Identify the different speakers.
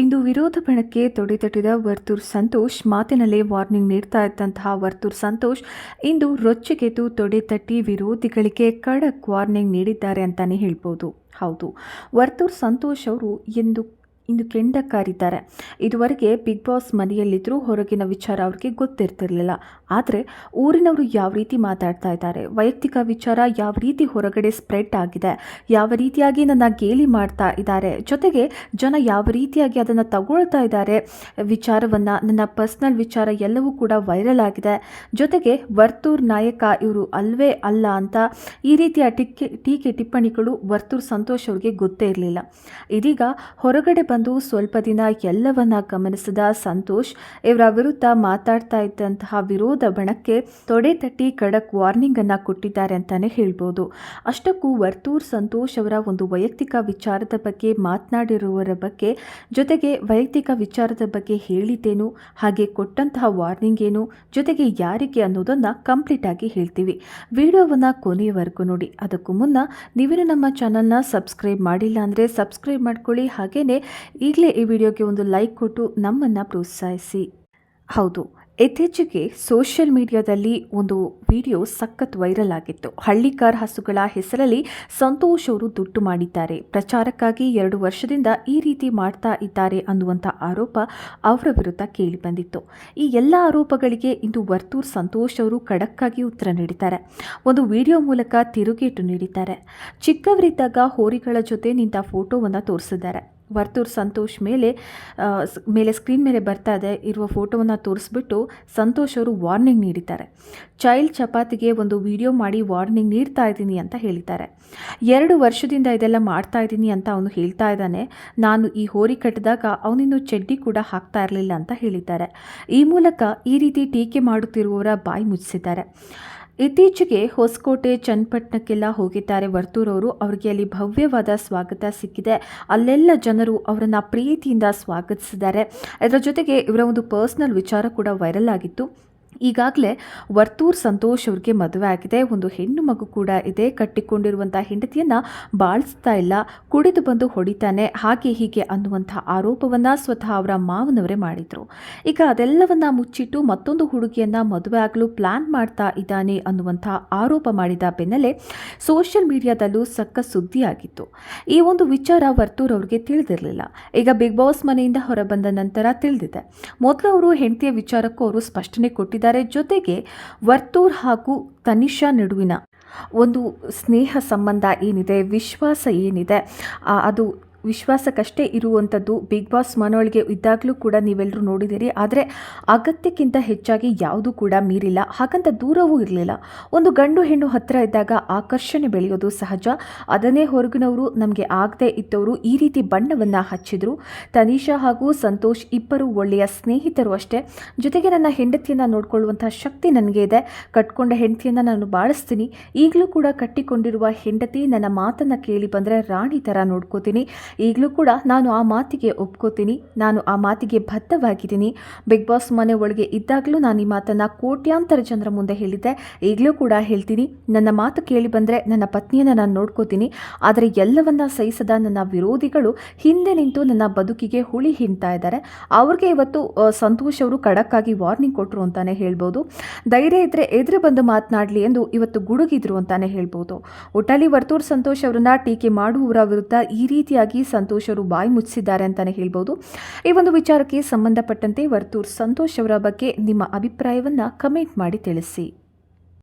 Speaker 1: ಇಂದು ವಿರೋಧ ಬಣಕ್ಕೆ ತೊಡೆತಟ್ಟಿದ ವರ್ತೂರ್ ಸಂತೋಷ್ ಮಾತಿನಲ್ಲೇ ವಾರ್ನಿಂಗ್ ನೀಡ್ತಾ ಇದ್ದಂತಹ ವರ್ತೂರ್ ಸಂತೋಷ್ ಇಂದು ರೊಚ್ಚಿಗೆದ್ದು ತೊಡೆತಟ್ಟಿ ವಿರೋಧಿಗಳಿಗೆ ಖಡಕ್ ವಾರ್ನಿಂಗ್ ನೀಡಿದ್ದಾರೆ ಅಂತಾನೆ ಹೇಳ್ಬೋದು. ಹೌದು. ವರ್ತೂರ್ ಸಂತೋಷ್ ಅವರು ಎಂದು ಇಂದು ಕೆಂಡಕ್ಕಾರಿದ್ದಾರೆ ಇದುವರೆಗೆ ಬಿಗ್ ಬಾಸ್ ಮನೆಯಲ್ಲಿದ್ದರೂ ಹೊರಗಿನ ವಿಚಾರ ಅವ್ರಿಗೆ ಗೊತ್ತಿರ್ತಿರಲಿಲ್ಲ. ಆದರೆ ಊರಿನವರು ಯಾವ ರೀತಿ ಮಾತಾಡ್ತಾ ಇದ್ದಾರೆ, ವೈಯಕ್ತಿಕ ವಿಚಾರ ಯಾವ ರೀತಿ ಹೊರಗಡೆ ಸ್ಪ್ರೆಡ್ ಆಗಿದೆ, ಯಾವ ರೀತಿಯಾಗಿ ನನ್ನ ಗೇಲಿ ಮಾಡ್ತಾ ಇದ್ದಾರೆ, ಜೊತೆಗೆ ಜನ ಯಾವ ರೀತಿಯಾಗಿ ಅದನ್ನು ತಗೊಳ್ತಾ ಇದ್ದಾರೆ, ವಿಚಾರವನ್ನು, ನನ್ನ ಪರ್ಸ್ನಲ್ ವಿಚಾರ ಎಲ್ಲವೂ ಕೂಡ ವೈರಲ್ ಆಗಿದೆ. ಜೊತೆಗೆ ವರ್ತೂರ್ ನಾಯಕ ಇವರು ಅಲ್ವೇ ಅಲ್ಲ ಅಂತ ಈ ರೀತಿಯ ಟೀಕೆ ಟೀಕೆ ಟಿಪ್ಪಣಿಗಳು ವರ್ತೂರ್ ಸಂತೋಷ್ ಅವ್ರಿಗೆ ಗೊತ್ತೇ ಇರಲಿಲ್ಲ. ಇದೀಗ ಹೊರಗಡೆ ಬಂದು ಸ್ವಲ್ಪ ದಿನ ಎಲ್ಲವನ್ನ ಗಮನಿಸಿದ ಸಂತೋಷ್, ಇವರ ವಿರುದ್ಧ ಮಾತಾಡ್ತಾ ಇದ್ದಂತಹ ವಿರೋಧ ಬಣಕ್ಕೆ ತೊಡೆ ತಟ್ಟಿ ಖಡಕ್ ವಾರ್ನಿಂಗ್ ಅನ್ನ ಕೊಟ್ಟಿದ್ದಾರೆ ಅಂತಾನೆ ಹೇಳ್ಬೋದು. ಅಷ್ಟಕ್ಕೂ ವರ್ತೂರ್ ಸಂತೋಷ್ ಅವರ ಒಂದು ವೈಯಕ್ತಿಕ ವಿಚಾರದ ಬಗ್ಗೆ ಮಾತನಾಡಿರುವವರ ಬಗ್ಗೆ ಜೊತೆಗೆ ವೈಯಕ್ತಿಕ ವಿಚಾರದ ಬಗ್ಗೆ ಹೇಳಿದ್ದೇನು, ಹಾಗೆ ಕೊಟ್ಟಂತಹ ವಾರ್ನಿಂಗ್ ಏನು, ಜೊತೆಗೆ ಯಾರಿಗೆ ಅನ್ನೋದನ್ನ ಕಂಪ್ಲೀಟ್ ಆಗಿ ಹೇಳ್ತೀವಿ. ವಿಡಿಯೋವನ್ನ ಕೊನೆಯವರೆಗೂ ನೋಡಿ. ಅದಕ್ಕೂ ಮುನ್ನ ನೀವೇನು ನಮ್ಮ ಚಾನಲ್ನ ಸಬ್ಸ್ಕ್ರೈಬ್ ಮಾಡಿಲ್ಲ ಅಂದರೆ ಸಬ್ಸ್ಕ್ರೈಬ್ ಮಾಡ್ಕೊಳ್ಳಿ. ಹಾಗೆಯೇ ಈಗಲೇ ಈ ವಿಡಿಯೋಗೆ ಒಂದು ಲೈಕ್ ಕೊಟ್ಟು ನಮ್ಮನ್ನು ಪ್ರೋತ್ಸಾಹಿಸಿ. ಹೌದು, ಇತ್ತೀಚೆಗೆ ಸೋಷಿಯಲ್ ಮೀಡಿಯಾದಲ್ಲಿ ಒಂದು ವಿಡಿಯೋ ಸಖತ್ ವೈರಲ್ ಆಗಿತ್ತು. ಹಳ್ಳಿಕಾರ್ ಹಸುಗಳ ಹೆಸರಲ್ಲಿ ಸಂತೋಷ್ ಅವರು ದುಡ್ಡು ಮಾಡಿದ್ದಾರೆ. ಪ್ರಚಾರಕ್ಕಾಗಿ ಎರಡು ವರ್ಷದಿಂದ ಈ ರೀತಿ ಮಾಡ್ತಾ ಇದ್ದಾರೆ ಅನ್ನುವಂಥ ಆರೋಪ ಅವರ ವಿರುದ್ಧ ಕೇಳಿಬಂದಿತ್ತು ಈ ಎಲ್ಲ ಆರೋಪಗಳಿಗೆ ಇಂದು ವರ್ತೂರ್ ಸಂತೋಷ್ ಅವರು ಖಡಕ್ಕಾಗಿ ಉತ್ತರ ನೀಡಿದ್ದಾರೆ. ಒಂದು ವಿಡಿಯೋ ಮೂಲಕ ತಿರುಗೇಟು ನೀಡಿದ್ದಾರೆ. ಚಿಕ್ಕವರಿದ್ದಾಗ ಹೋರಿಗಳ ಜೊತೆ ನಿಂತ ಫೋಟೋವನ್ನು ತೋರಿಸಿದ್ದಾರೆ. ವರ್ತೂರ್ ಸಂತೋಷ್ ಮೇಲೆ ಮೇಲೆ ಸ್ಕ್ರೀನ್ ಮೇಲೆ ಬರ್ತಾ ಇದೆ, ಇರುವ ಫೋಟೋವನ್ನು ತೋರಿಸ್ಬಿಟ್ಟು ಸಂತೋಷ್ ಅವರು ವಾರ್ನಿಂಗ್ ನೀಡಿದ್ದಾರೆ. ಚೈಲ್ಡ್ ಚಪಾತಿಗೆ ಒಂದು ವಿಡಿಯೋ ಮಾಡಿ ವಾರ್ನಿಂಗ್ ನೀಡ್ತಾ ಇದ್ದೀನಿ ಅಂತ ಹೇಳಿದ್ದಾರೆ. ಎರಡು ವರ್ಷದಿಂದ ಇದೆಲ್ಲ ಮಾಡ್ತಾ ಇದ್ದೀನಿ ಅಂತ ಅವನು ಹೇಳ್ತಾ ಇದ್ದಾನೆ. ನಾನು ಈ ಹೋರಿ ಕಟ್ಟಿದಾಗ ಅವನಿನ್ನು ಚಡ್ಡಿ ಕೂಡ ಹಾಕ್ತಾ ಇರಲಿಲ್ಲ ಅಂತ ಹೇಳಿದ್ದಾರೆ. ಈ ಮೂಲಕ ಈ ರೀತಿ ಟೀಕೆ ಮಾಡುತ್ತಿರುವವರ ಬಾಯಿ ಮುಚ್ಚಿಸಿದ್ದಾರೆ. ಇತ್ತೀಚೆಗೆ ಹೊಸಕೋಟೆ, ಚನ್ನಪಟ್ಟಣಕ್ಕೆಲ್ಲ ಹೋಗಿದ್ದಾರೆ ವರ್ತೂರವರು. ಅವರಿಗೆ ಅಲ್ಲಿ ಭವ್ಯವಾದ ಸ್ವಾಗತ ಸಿಕ್ಕಿದೆ. ಅಲ್ಲೆಲ್ಲ ಜನರು ಅವರನ್ನು ಪ್ರೀತಿಯಿಂದ ಸ್ವಾಗತಿಸಿದ್ದಾರೆ. ಅದರ ಜೊತೆಗೆ ಇವರ ಒಂದು ಪರ್ಸ್ನಲ್ ವಿಚಾರ ಕೂಡ ವೈರಲ್ ಆಗಿತ್ತು. ಈಗಾಗಲೇ ವರ್ತೂರ್ ಸಂತೋಷ್ ಅವ್ರಿಗೆ ಮದುವೆ ಆಗಿದೆ. ಒಂದು ಹೆಣ್ಣು ಮಗು ಕೂಡ ಇದೆ. ಕಟ್ಟಿಕೊಂಡಿರುವಂಥ ಹೆಂಡತಿಯನ್ನು ಬಾಳಿಸ್ತಾ ಇಲ್ಲ. ಕುಡಿದು ಬಂದು ಹೊಡಿತಾನೆ. ಹಾಗೆ ಹೀಗೆ ಅನ್ನುವಂಥ ಆರೋಪವನ್ನು ಸ್ವತಃ ಅವರ ಮಾವನವರೇ ಮಾಡಿದರು. ಈಗ ಅದೆಲ್ಲವನ್ನ ಮುಚ್ಚಿಟ್ಟು ಮತ್ತೊಂದು ಹುಡುಗಿಯನ್ನ ಮದುವೆ ಆಗಲು ಪ್ಲಾನ್ ಮಾಡ್ತಾ ಇದ್ದಾನೆ ಅನ್ನುವಂಥ ಆರೋಪ ಮಾಡಿದ ಬೆನ್ನಲ್ಲೇ ಸೋಷಿಯಲ್ ಮೀಡಿಯಾದಲ್ಲೂ ಸಕ್ಕ ಸುದ್ದಿಯಾಗಿತ್ತು. ಈ ಒಂದು ವಿಚಾರ ವರ್ತೂರ್ ಅವ್ರಿಗೆ ತಿಳಿದಿರಲಿಲ್ಲ. ಈಗ ಬಿಗ್ ಬಾಸ್ ಮನೆಯಿಂದ ಹೊರಬಂದ ನಂತರ ತಿಳಿದಿದೆ. ಮೊದಲು ಅವರು ಹೆಂಡತಿಯ ವಿಚಾರಕ್ಕೂ ಅವರು ಸ್ಪಷ್ಟನೆ ಕೊಟ್ಟಿದ್ದಾರೆ. ಜೊತೆಗೆ ವರ್ತೂರ್ ಹಾಗೂ ತನಿಷಾ ನಡುವಿನ ಒಂದು ಸ್ನೇಹ ಸಂಬಂಧ ಏನಿದೆ ವಿಶ್ವಾಸ ಏನಿದೆ ಅದು ವಿಶ್ವಾಸಕ್ಕಷ್ಟೇ ಇರುವಂಥದ್ದು ಬಿಗ್ ಬಾಸ್ ಮನೆಯೊಳಗೆ ಇದ್ದಾಗಲೂ ಕೂಡ ನೀವೆಲ್ಲರೂ ನೋಡಿದ್ದೀರಿ ಆದರೆ ಅಗತ್ಯಕ್ಕಿಂತ ಹೆಚ್ಚಾಗಿ ಯಾವುದೂ ಕೂಡ ಮೀರಿಲ್ಲ. ಹಾಗಂತ ದೂರವೂ ಇರಲಿಲ್ಲ. ಒಂದು ಗಂಡು ಹೆಣ್ಣು ಹತ್ತಿರ ಇದ್ದಾಗ ಆಕರ್ಷಣೆ ಬೆಳೆಯೋದು ಸಹಜ. ಅದನ್ನೇ ಹೊರಗಿನವರು ನಮಗೆ ಆಗದೆ ಇದ್ದವರು ಈ ರೀತಿ ಬಣ್ಣವನ್ನು ಹಚ್ಚಿದರು. ತನಿಷಾ ಹಾಗೂ ಸಂತೋಷ್ ಇಬ್ಬರು ಒಳ್ಳೆಯ ಸ್ನೇಹಿತರು ಅಷ್ಟೇ. ಜೊತೆಗೆ ನನ್ನ ಹೆಂಡತಿಯನ್ನು ನೋಡಿಕೊಳ್ಳುವಂಥ ಶಕ್ತಿ ನನಗೆ ಇದೆ. ಕಟ್ಕೊಂಡ ಹೆಂಡತಿಯನ್ನು ನಾನು ಬಾಳಿಸ್ತೀನಿ. ಈಗಲೂ ಕೂಡ ಕಟ್ಟಿಕೊಂಡಿರುವ ಹೆಂಡತಿ ನನ್ನ ಮಾತನ್ನು ಕೇಳಿ ಬಂದರೆ ರಾಣಿ ಥರ ನೋಡ್ಕೋತೀನಿ. ಈಗಲೂ ಕೂಡ ನಾನು ಆ ಮಾತಿಗೆ ಒಪ್ಕೋತೀನಿ, ನಾನು ಆ ಮಾತಿಗೆ ಬದ್ಧವಾಗಿದ್ದೀನಿ. ಬಿಗ್ ಬಾಸ್ ಮನೆ ಒಳಗೆ ಇದ್ದಾಗಲೂ ನಾನು ಈ ಮಾತನ್ನು ಕೋಟ್ಯಾಂತರ ಜನರ ಮುಂದೆ ಹೇಳಿದ್ದೆ, ಈಗಲೂ ಕೂಡ ಹೇಳ್ತೀನಿ. ನನ್ನ ಮಾತು ಕೇಳಿ ಬಂದರೆ ನನ್ನ ಪತ್ನಿಯನ್ನು ನಾನು ನೋಡ್ಕೋತೀನಿ, ಆದರೆ ಎಲ್ಲವನ್ನ ಸಹಿಸದ ನನ್ನ ವಿರೋಧಿಗಳು ಹಿಂದೆ ನಿಂತು ನನ್ನ ಬದುಕಿಗೆ ಹುಳಿ ಹಿಂತಾ ಇದ್ದಾರೆ. ಅವ್ರಿಗೆ ಇವತ್ತು ಸಂತೋಷ್ ಅವರು ಖಡಕ್ಕಾಗಿ ವಾರ್ನಿಂಗ್ ಕೊಟ್ಟರು ಅಂತಾನೆ ಹೇಳ್ಬೋದು. ಧೈರ್ಯ ಇದ್ರೆ ಎದುರು ಬಂದು ಮಾತನಾಡಲಿ ಎಂದು ಇವತ್ತು ಗುಡುಗಿದ್ರು ಅಂತಾನೆ ಹೇಳ್ಬೋದು. ಒಟ್ಟಲ್ಲಿ ವರ್ತೂರ್ ಸಂತೋಷ್ ಅವರನ್ನ ಟೀಕೆ ಮಾಡುವವರ ವಿರುದ್ಧ ಈ ರೀತಿಯಾಗಿ ಸಂತೋಷ್ ಅವರು ಬಾಯಿ ಮುಚ್ಚಿದ್ದಾರೆ ಅಂತಾನೆ ಹೇಳ್ಬೋದು. ಈ ಒಂದು ವಿಚಾರಕ್ಕೆ ಸಂಬಂಧಪಟ್ಟಂತೆ ವರ್ತೂರ್ ಸಂತೋಷ್ ಅವರ ಬಗ್ಗೆ ನಿಮ್ಮ ಅಭಿಪ್ರಾಯವನ್ನು ಕಮೆಂಟ್ ಮಾಡಿ ತಿಳಿಸಿ.